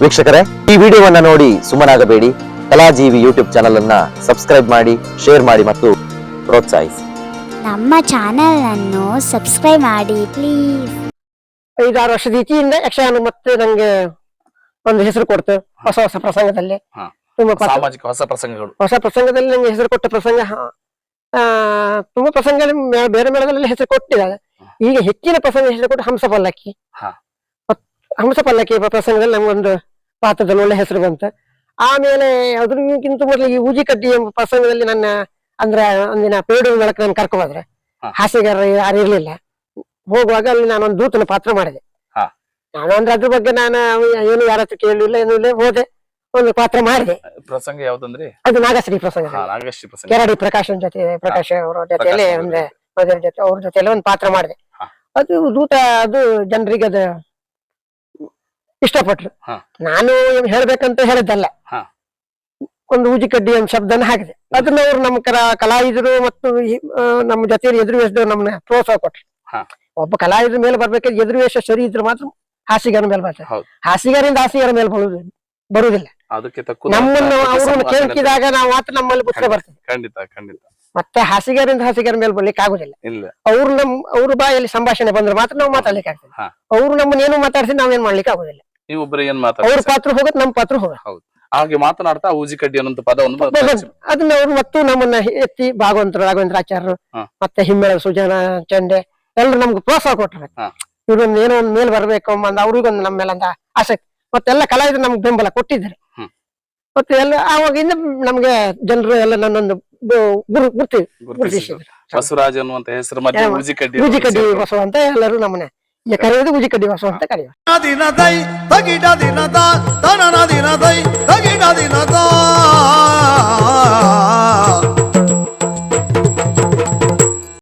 ವೀಕ್ಷಕರೇ ಈ ವಿಡಿಯೋವನ್ನ ನೋಡಿ ಸುಮ್ಮನಾಗಬೇಡಿ. ಕಲಾಜೀವಿ ಯೂಟ್ಯೂಬ್ ಚಾನಲ್ ಅನ್ನ ಸಬ್ಸ್ಕ್ರೈಬ್ ಮಾಡಿ ಶೇರ್ ಮಾಡಿ ಮತ್ತು ಪ್ರೋತ್ಸಾಹಿಸಿ. ನಮ್ಮ ಚಾನೆಲ್ ಅನ್ನು ಸಬ್ಸ್ಕ್ರೈಬ್ ಮಾಡಿ ಪ್ಲೀಸ್ ಐದಾರು ವರ್ಷದ ಈಚೆಯಿಂದ ಯಕ್ಷಗಾನ ಮತ್ತೆ ನಂಗೆ ಒಂದು ಹೆಸರು ಕೊಡ್ತು ಹೊಸ ಹೊಸ ಪ್ರಸಂಗದಲ್ಲಿ. ಹಾ. ತುಂಬಾ ಪ್ರ- ಸಾಮಾಜಿಕ ಹೊಸ ಪ್ರಸಂಗಗಳು. ಹೊಸ ಪ್ರಸಂಗದಲ್ಲಿ ನಂಗೆ ಹೆಸರು ಕೊಟ್ಟ ಪ್ರಸಂಗ ಹಾ, ಆ, ತುಂಬಾ ಪ್ರಸಂಗ ಬೇರೆ ಮೇಳದಲ್ಲಿ ಹೆಸರು ಕೊಟ್ಟಿದ್ದಾರೆ ಈಗ ಹೆಚ್ಚಿನ ಪ್ರಸಂಗ ಹೆಸರು ಕೊಟ್ಟು ಹಂಸ ಪಲ್ಲಕ್ಕಿ ಹಾ. ಮತ್- ಹಂಸ ಪಲ್ಲಕ್ಕಿ ಪ್ರ- ಪ್ರಸಂಗದಲ್ಲಿ ನಮ್ಗೊಂದು ಪಾತ್ರದಲ್ಲಿ ಒಳ್ಳೆ ಹೆಸರು ಬಂತು. ಆಮೇಲೆ ಅದ್ರಕ್ಕಿಂತ ಮೊದಲು ಈ ಊಜಿ ಕಡ್ಡಿ ಎಂಬ ಪ್ರಸಂಗದಲ್ಲಿ ನನ್ನ ಅಂದ್ರೆ ಒಂದಿನ ಪೇಡು ಮೇಳಕ್ಕೆ ನಾನು ಕರ್ಕೊ ಹೋದ್ರೆ ಹಾ. ಹಾಸ್ಯಗಾರ ಯಾರು ಇರ್ಲಿಲ್ಲ. ಹೋಗುವಾಗ ಅಲ್ಲಿ ನಾನೊಂದು ದೂತನ ಪಾತ್ರ ಮಾಡಿದೆ. ನಾನು ಅಂದ್ರೆ ಅದ್ರ ಬಗ್ಗೆ ನಾನು ಏನು ಯಾರ ಹತ್ರ ಕೇಳಲಿಲ್ಲ ಏನು ಇಲ್ಲ ಹೋದೆ ಒಂದು ಪಾತ್ರ ಮಾಡಿದೆ. ಪ್ರಸಂಗ ಯಾವ್ದಂದ್ರೆ? ಅದು ನಾಗಶ್ರೀ ಪ್ರಸಂಗ. ಕೆರಡಿ ಪ್ರಕಾಶನ್ ಜೊತೆ ಪ್ರಕಾಶ್ ಅವರ ಜೊತೆಯಲ್ಲಿ ಪ್ರಕಾಶ್ ಅವ್ರ ಅಂದ್ರೆ ಜೊತೆ. ಅವ್ರ ಜೊತೆಯಲ್ಲಿ ಒಂದು ಪಾತ್ರ ಮಾಡಿದೆ. ಅದು ದೂತ ಅದು ಜನರಿಗೆ ಅದು ಇಷ್ಟಪಟ್ರು. ನಾನು ಹೇಳ್ಬೇಕಂತ ಹೇಳಿದ್ದಲ್ಲ. ಒಂದು ಊಜಿ ಕಡ್ಡಿ ಒಂದು ಶಬ್ದನ ಹಾಕಿದೆ. ಅದನ್ನ ಅವ್ರು ನಮ್ಮ ಕರ ಕಲಾವಿದರು ಮತ್ತು ನಮ್ಮ ಜೊತೆಯಲ್ಲಿ ಎದುರು ವೇಷದವ್ರು ನಮ್ಮನ್ನ ಪ್ರೋತ್ಸಾಹ ಕೊಟ್ರು. ಒಬ್ಬ ಕಲಾವಿದ್ರ ಮೇಲೆ ಬರ್ಬೇಕಾದ್ರೆ ಎದುರು ವೇಷ ಸರಿ ಇದ್ರೆ ಮಾತ್ರ ಹಾಸಿಗಾರ ಮೇಲೆ ಬರ್ತಾರೆ. ಹಾಸಿಗಾರಿಂದ ಹಾಸಿಗಾರ ಮೇಲೆ ಬರುವುದಿಲ್ಲ. ನಮ್ಮನ್ನು ಅವ್ರನ್ನ ಕೇಳ್ಕಿದಾಗ ನಾವು ಮಾತ್ರ ನಮ್ಮಲ್ಲಿ ಪುಸ್ತಕ ಬರ್ತದೆ. ಖಂಡಿತ ಖಂಡಿತ. ಮತ್ತೆ ಹಾಸಿಗಾರಿಂದ ಹಾಸಿಗಾರ ಮೇಲೆ ಬರ್ಲಿಕ್ಕೆ ಆಗುದಿಲ್ಲ. ಅವ್ರು ನಮ್ ಅವ್ರ ಬಾಯಲ್ಲಿ ಸಂಭಾಷಣೆ ಬಂದ್ರೆ ಮಾತ್ರ ನಾವು ಮಾತಾಡ್ಲಿಕ್ಕೆ ಆಗ್ತದೆ. ಅವ್ರು ನಮ್ಮನ್ನೇನು ಮಾತಾಡ್ಸಿ ನಾವೇನ್ ಮಾಡ್ಲಿಕ್ಕೆ ಆಗುದಿಲ್ಲ. ನೀವು ಒಬ್ಬರು ಏನ್ ಅವ್ರ ಮಾತಾಡ್ತೀರಿ ಪಾತ್ರ ಹೋಗತ್ ನಮ್ ಪಾತ್ರ ಹೋಗ ಹಾಗೆ ಮಾತನಾಡ್ತಾ ಊಜಿ ಕಡ್ಡಿ ಅನ್ನೋ ಪದವನ್ನು ಬಳಸಿ- ಅದನ್ನ ಅವ್ರು ಮತ್ತು ನಮ್ಮನ್ನ ಎತ್ತಿ ಭಾಗವಂತರು ರಾಘವೇಂದ್ರಾಚಾರ್ಯರು ಆಚಾರ್ಯರು ಮತ್ತೆ ಹಿಮ್ಮೇಳ ಸುಜನ ಚಂಡೆ ಎಲ್ಲರೂ ನಮ್ಗೆ ಪ್ರೋತ್ಸಾಹ ಕೊಟ್ರು. ಹಾ. ಇವ್ರೊಂದು ಏನೋ ಒಂದ್ ಮೇಲ್ ಬರ್ಬೇಕು ಅಂದ ಅವ್ರಿಗೊಂದು ನಮ್ಮ ಮೇಲೆ ಅಂತ ಆಸಕ್ತಿ. ಮತ್ತೆಲ್ಲ ಕಲಾವಿದ್ರು ನಮ್ಗೆ ಬೆಂಬಲ ಕೊಟ್ಟಿದ್ದಾರೆ. ಹ್ಮ್. ಮತ್ತೆ ಎಲ್ಲ ಆವಾಗಿಂದ ನಮ್ಗೆ ಜನರು ಎಲ್ಲ ನನ್ನೊಂದು ಗುರು ಗುರ್ತಿ ಗುರುತಿಸಿದ್ರು. ಗುರುತಿಸಿದ್ರು. ಬಸವರಾಜ್ ಅನ್ನುವಂತ ಹೆಸರು ಮತ್ತೆ ಊಜಿ ಕಡ್ಡಿ ಕಡ್ಡಿ ಬಸವ ಅಂತ ಎಲ್ಲರೂ ನಮ್ಮನ್ನ ಈಗ ಕರೆಯೋದು ಉಜಿ ಕಡ್ಡಿ ಬಸವ ಅಂತ ಕರೆಯೋದು ದಿನದೈ ತಗಿಡ ದಿನದ ತನನ ದಿನದೈ